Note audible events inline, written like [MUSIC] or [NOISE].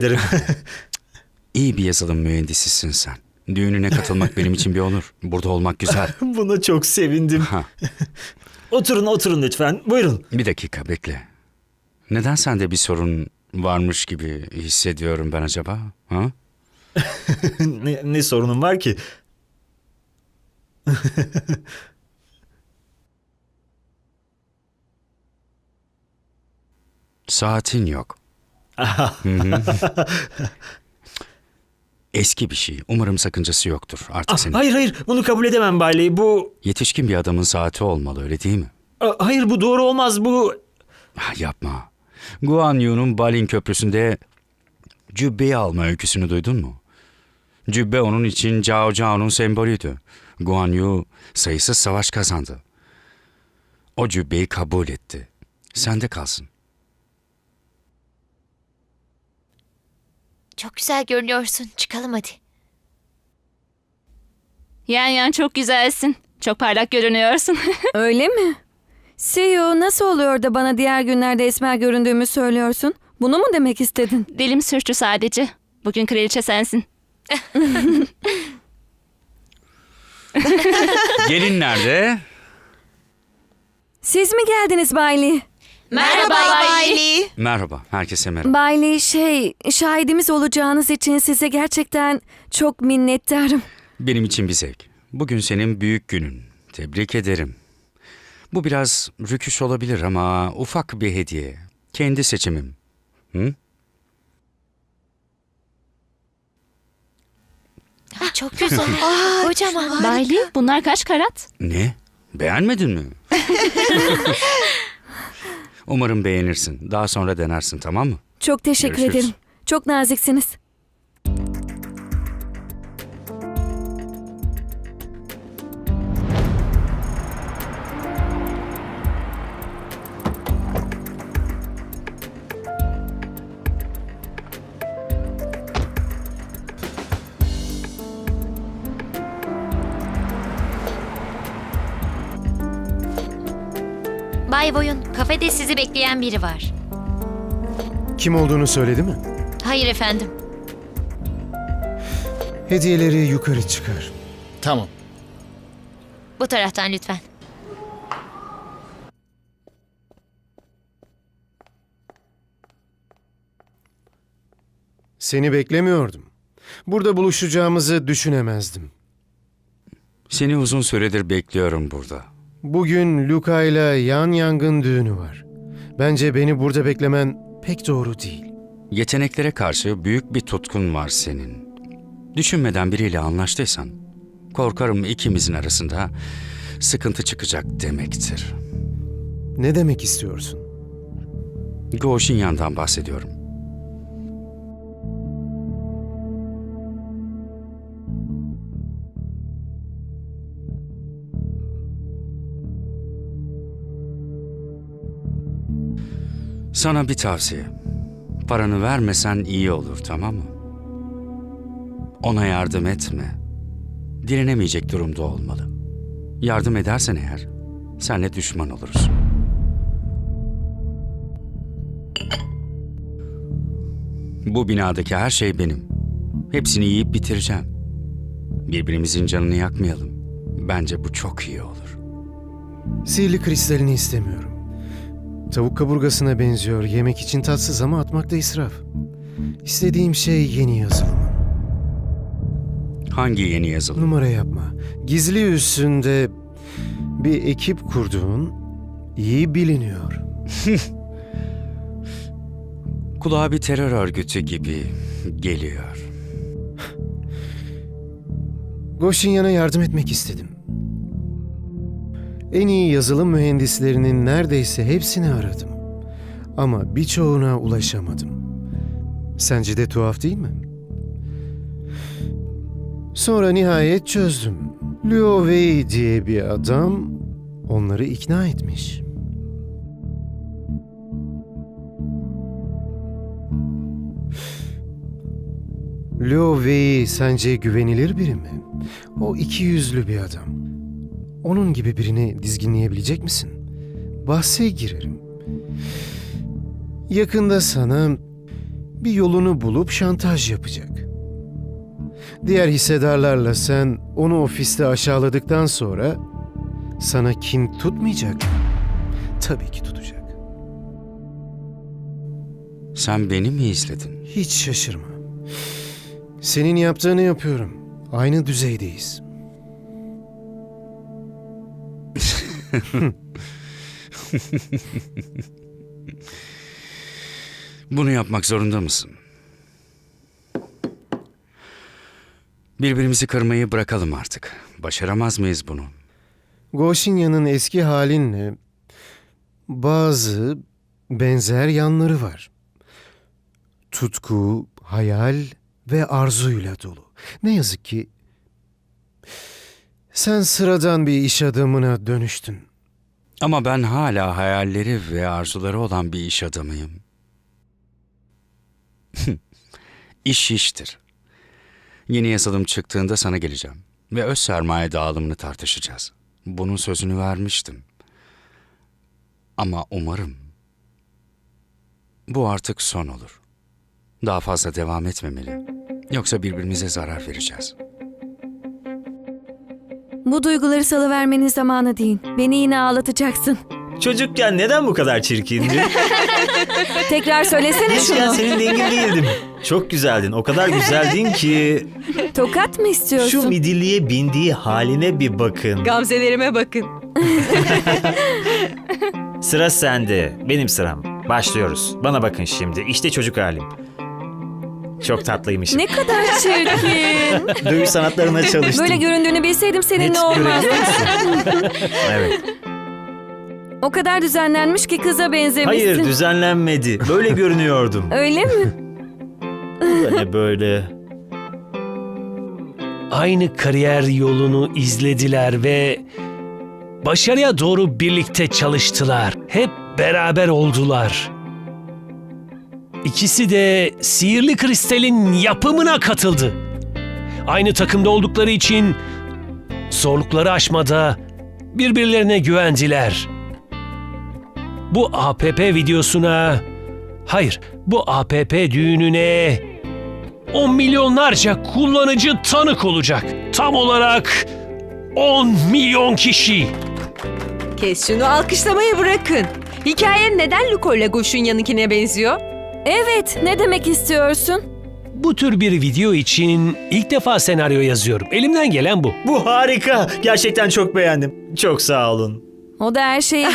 ederim. [LAUGHS] İyi bir yazılım mühendisisin sen. Düğününe katılmak benim için bir onur. Burada olmak güzel. [LAUGHS] Buna çok sevindim. Ha, [LAUGHS] Oturun oturun lütfen. Buyurun. bir dakika bekle. Neden sende bir sorun varmış gibi hissediyorum ben acaba? Ha? ne, ne sorunum var ki? Saatin yok. Eski bir şey. Umarım sakıncası yoktur artık Ah, senin. hayır hayır bunu kabul edemem Bailey. Bu Yetişkin bir adamın saati olmalı öyle değil mi? Ah, hayır bu doğru olmaz. Bu Ah, Yapma. Guan Yu'nun Balin Köprüsü'nde cübbeyi alma öyküsünü duydun mu? Cübbe onun için Cao Cao'nun sembolüydü. Guan Yu sayısız savaş kazandı. O cübbeyi kabul etti. Sende kalsın. Çok güzel görünüyorsun. Çıkalım hadi. Yan yan çok güzelsin. Çok parlak görünüyorsun. [LAUGHS] Öyle mi? Seyo nasıl oluyor da bana diğer günlerde esmer göründüğümü söylüyorsun? Bunu mu demek istedin? Dilim sürçtü sadece. Bugün kraliçe sensin. [LAUGHS] Gelin nerede? Siz mi geldiniz Bailey? Merhaba Bailey. Merhaba, herkese merhaba. Bailey şey, şahidimiz olacağınız için size gerçekten çok minnettarım. Benim için bir zevk. Bugün senin büyük günün. Tebrik ederim. Bu biraz rüküş olabilir ama ufak bir hediye. Kendi seçimim. Hı? Çok güzel. [LAUGHS] Kocaman. Bayli bunlar kaç karat? Ne? Beğenmedin mi? [LAUGHS] Umarım beğenirsin. Daha sonra denersin tamam mı? Çok teşekkür Görüşürüz. ederim. Çok naziksiniz. Bay Boyun, kafede sizi bekleyen biri var. Kim olduğunu söyledi mi? Hayır efendim. Hediyeleri yukarı çıkar. Tamam. Bu taraftan lütfen. Seni beklemiyordum. Burada buluşacağımızı düşünemezdim. Seni uzun süredir bekliyorum burada. Bugün Luka ile Yan Yang'ın düğünü var. Bence beni burada beklemen pek doğru değil. Yeteneklere karşı büyük bir tutkun var senin. Düşünmeden biriyle anlaştıysan, korkarım ikimizin arasında sıkıntı çıkacak demektir. Ne demek istiyorsun? Go Shinyan'dan bahsediyorum. Sana bir tavsiye. Paranı vermesen iyi olur tamam mı? Ona yardım etme. Direnemeyecek durumda olmalı. Yardım edersen eğer, senle düşman oluruz. Bu binadaki her şey benim. Hepsini yiyip bitireceğim. Birbirimizin canını yakmayalım. Bence bu çok iyi olur. Sihirli kristalini istemiyorum. Tavuk kaburgasına benziyor. Yemek için tatsız ama atmakta israf. İstediğim şey yeni yazılım. Hangi yeni yazılım? Numara yapma. Gizli üstünde bir ekip kurduğun iyi biliniyor. [LAUGHS] Kulağa bir terör örgütü gibi geliyor. Goşinyan'a yardım etmek istedim. En iyi yazılım mühendislerinin neredeyse hepsini aradım. Ama birçoğuna ulaşamadım. Sence de tuhaf değil mi? Sonra nihayet çözdüm. Liu Wei diye bir adam onları ikna etmiş. Liu Wei sence güvenilir biri mi? O iki yüzlü bir adam. Onun gibi birini dizginleyebilecek misin? Bahse girerim. Yakında sana bir yolunu bulup şantaj yapacak. Diğer hissedarlarla sen onu ofiste aşağıladıktan sonra sana kin tutmayacak. mı? Tabii ki tutacak. Sen beni mi izledin? Hiç şaşırma. Senin yaptığını yapıyorum. Aynı düzeydeyiz. [LAUGHS] Bunu yapmak zorunda mısın? Birbirimizi kırmayı bırakalım artık. Başaramaz mıyız bunu? Goşinya'nın eski halinle bazı benzer yanları var. Tutku, hayal ve arzuyla dolu. Ne yazık ki sen sıradan bir iş adamına dönüştün. Ama ben hala hayalleri ve arzuları olan bir iş adamıyım. [LAUGHS] İş iştir. Yeni yazılım çıktığında sana geleceğim ve öz sermaye dağılımını tartışacağız. Bunun sözünü vermiştim. Ama umarım bu artık son olur. Daha fazla devam etmemeli. Yoksa birbirimize zarar vereceğiz. Bu duyguları salıvermenin zamanı değil. Beni yine ağlatacaksın. Çocukken neden bu kadar çirkindi? [LAUGHS] Tekrar söylesene Gençken şunu. senin dengin değildim. Çok güzeldin. O kadar güzeldin ki Tokat mı istiyorsun? şu midilliye bindiği haline bir bakın. Gamzelerime bakın. Sıra sende. Benim sıram. Başlıyoruz. Bana bakın şimdi. İşte çocuk halim. Çok tatlıymışım. Ne kadar çirkin. Dövüş sanatlarına çalıştım. Böyle göründüğünü bilseydim seninle Net olmaz. görebiliyor musun? evet. [LAUGHS] O kadar düzenlenmiş ki kıza benzemişsin. Hayır düzenlenmedi. Böyle görünüyordum. [LAUGHS] Öyle mi? Böyle böyle. aynı kariyer yolunu izlediler ve başarıya doğru birlikte çalıştılar. Hep beraber oldular. İkisi de sihirli kristalin yapımına katıldı. Aynı takımda oldukları için zorlukları aşmada birbirlerine güvendiler. Bu APP videosuna, hayır bu APP düğününe 10 milyonlarca kullanıcı tanık olacak. Tam olarak 10 milyon kişi. Kes şunu alkışlamayı bırakın. Hikayen neden Luko ile Goşunya'nınkine benziyor? Evet, ne demek istiyorsun? Bu tür bir video için ilk defa senaryo yazıyorum. Elimden gelen bu. Bu harika. Gerçekten çok beğendim. Çok sağ olun. O da her şeyi